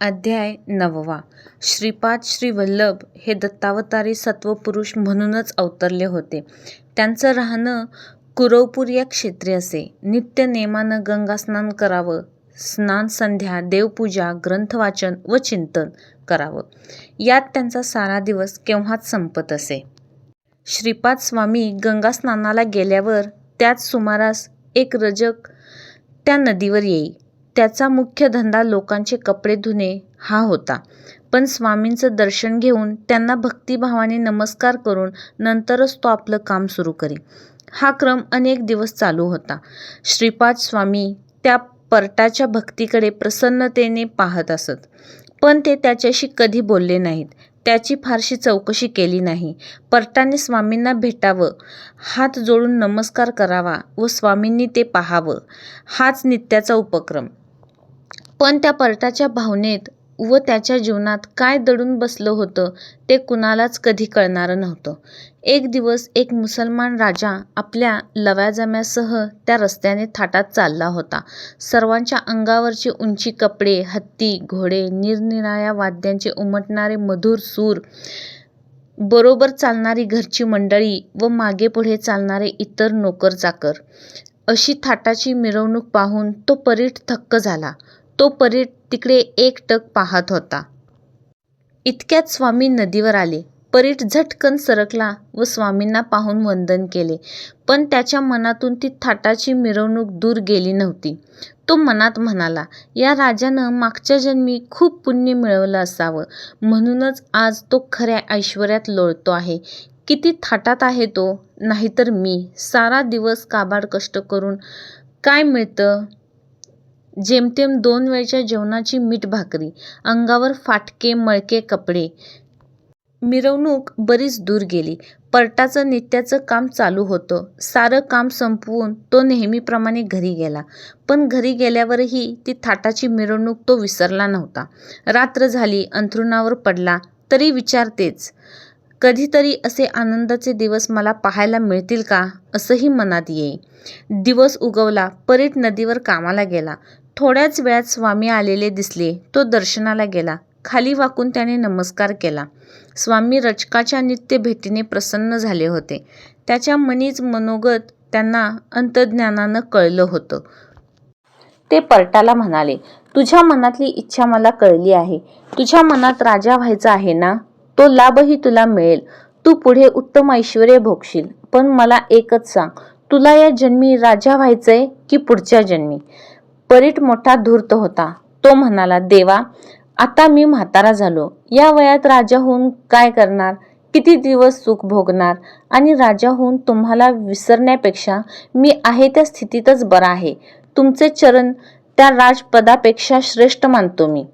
अध्याय नववा श्रीपाद श्री वल्लभ हे दत्तावतारी सत्वपुरुष म्हणूनच अवतरले होते. त्यांचं राहणं कुरवपूर या क्षेत्री असे. नित्य नेमानं गंगास्नान करावं. स्नान संध्या देवपूजा ग्रंथवाचन व चिंतन करावं यात त्यांचा सारा दिवस केव्हाच संपत असे. श्रीपाद स्वामी गंगास्नानाला गेल्यावर त्याच सुमारास एक रजक त्या नदीवर येई. त्याचा मुख्य धंदा लोकांचे कपडे धुणे हा होता. पण स्वामींचं दर्शन घेऊन त्यांना भक्तिभावाने नमस्कार करून नंतरच तो आपलं काम सुरू करी. हा क्रम अनेक दिवस चालू होता. श्रीपाद स्वामी त्या पर्टाच्या भक्तीकडे प्रसन्नतेने पाहत असत. पण ते त्याच्याशी कधी बोलले नाहीत. त्याची फारशी चौकशी केली नाही. पर्टाने स्वामींना भेटावं, हात जोडून नमस्कार करावा व स्वामींनी ते पाहावं हाच नित्याचा उपक्रम. पण त्या पर्टाच्या भावनेत व त्याच्या जीवनात काय दडून बसलं होतं ते कुणालाच कधी कळणारं नव्हतं. एक दिवस एक मुसलमान राजा आपल्या लव्याजम्यासह त्या रस्त्याने थाटात चालला होता. सर्वांच्या अंगावरची उंची कपडे, हत्ती, घोडे, निरनिराळ्या वाद्यांचे उमटणारे मधुर सूर, बरोबर चालणारी घरची मंडळी व मागेपुढे चालणारे इतर नोकर-चाकर अशी थाटाची मिरवणूक पाहून तो परीट थक्क झाला. तो परीट तिकडे एकटक पाहत होता. इतक्यात स्वामी नदीवर आले. परीट झटकन सरकला व स्वामींना पाहून वंदन केले. पण त्याच्या मनातून ती थाटाची मिरवणूक दूर गेली नव्हती. तो मनात म्हणाला, या राजानं मागच्या जन्मी खूप पुण्य मिळवलं असावं म्हणूनच आज तो खऱ्या ऐश्वर्यात लोळतो आहे. किती थाटात आहे तो. नाहीतर मी. सारा दिवस काबाड कष्ट करून काय मिळतं? जेमतेम दोन वेळच्या जेवणाची मीठ-भाकरी. अंगावर फाटके-मळके कपडे. मिरवणूक बरीच दूर गेली. पर्टाचं नित्याचं काम चालू होतं. सारं काम संपवून तो नेहमीप्रमाणे घरी गेला. पण घरी गेल्यावरही ती थाटाची मिरवणूक तो विसरला नव्हता. रात्र झाली. अंथरुणावर पडला तरी विचार तेच. कधीतरी असे आनंदाचे दिवस मला पाहायला मिळतील का असंही मनात येई. दिवस उगवला. परीट नदीवर कामाला गेला. थोड्याच वेळात स्वामी आलेले दिसले. तो दर्शनाला गेला. खाली वाकून त्याने नमस्कार केला. स्वामी रचकाच्या नित्य भेटीने प्रसन्न झाले होते. त्याच्या मनीच मनोगत त्यांना अंतर्ज्ञानानं कळलं होतं. ते पर्टाला म्हणाले, तुझ्या मनातली इच्छा मला कळली आहे. तुझ्या मनात राजा व्हायचं आहे ना? तो लाभही तुला मिळेल. तू पुढे उत्तम ऐश्वर्य भोगशील. पण मला एकच सांग, तुला या जन्मी राजा व्हायचंय की पुढच्या जन्मी? परीट मोठा धूर्त होता. तो म्हणाला, देवा, आता मी म्हातारा झालो. या वयात राजा होऊन काय करणार? किती दिवस सुख भोगणार? आणि राजा होऊन तुम्हाला विसरण्यापेक्षा मी आहे त्या स्थितीतच बरा आहे. तुमचे चरण त्या राजपदापेक्षा श्रेष्ठ मानतो मी.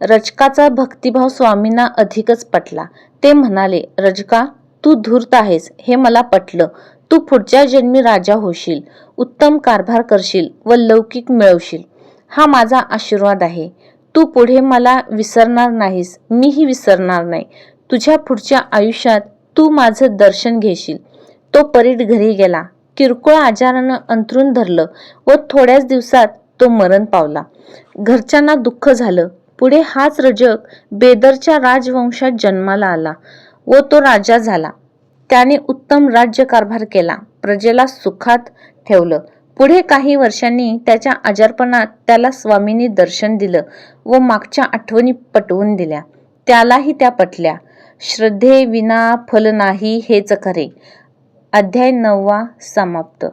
रजकाचा भक्तिभाव स्वामींना अधिकच पटला. ते म्हणाले, रजका, तू धूर्त आहेस हे मला पटलं. तू पुढच्या जन्मी राजा होशील. उत्तम कारभार करशील व लौकिक मिळवशील. हा माझा आशीर्वाद आहे. तू पुढे मला विसरणार नाहीस. मीही विसरणार नाही. तुझ्या पुढच्या आयुष्यात तू माझं दर्शन घेशील. तो परीट घरी गेला. किरकोळ आजारानं अंतरून धरलं व थोड्याच दिवसात तो मरण पावला. घरच्यांना दुःख झालं. पुढे हाच रजक बेदरच्या राजवंशात जन्माला आला व तो राजा झाला. त्याने उत्तम राज्यकारभार केला. प्रजेला सुखात ठेवलं. पुढे काही वर्षांनी त्याच्या आजारपणात त्याला स्वामींनी दर्शन दिलं व मागच्या आठवणी पटवून दिल्या. त्यालाही त्या पटल्या. श्रद्धेविना फल नाही हेच खरे. अध्याय नववा समाप्त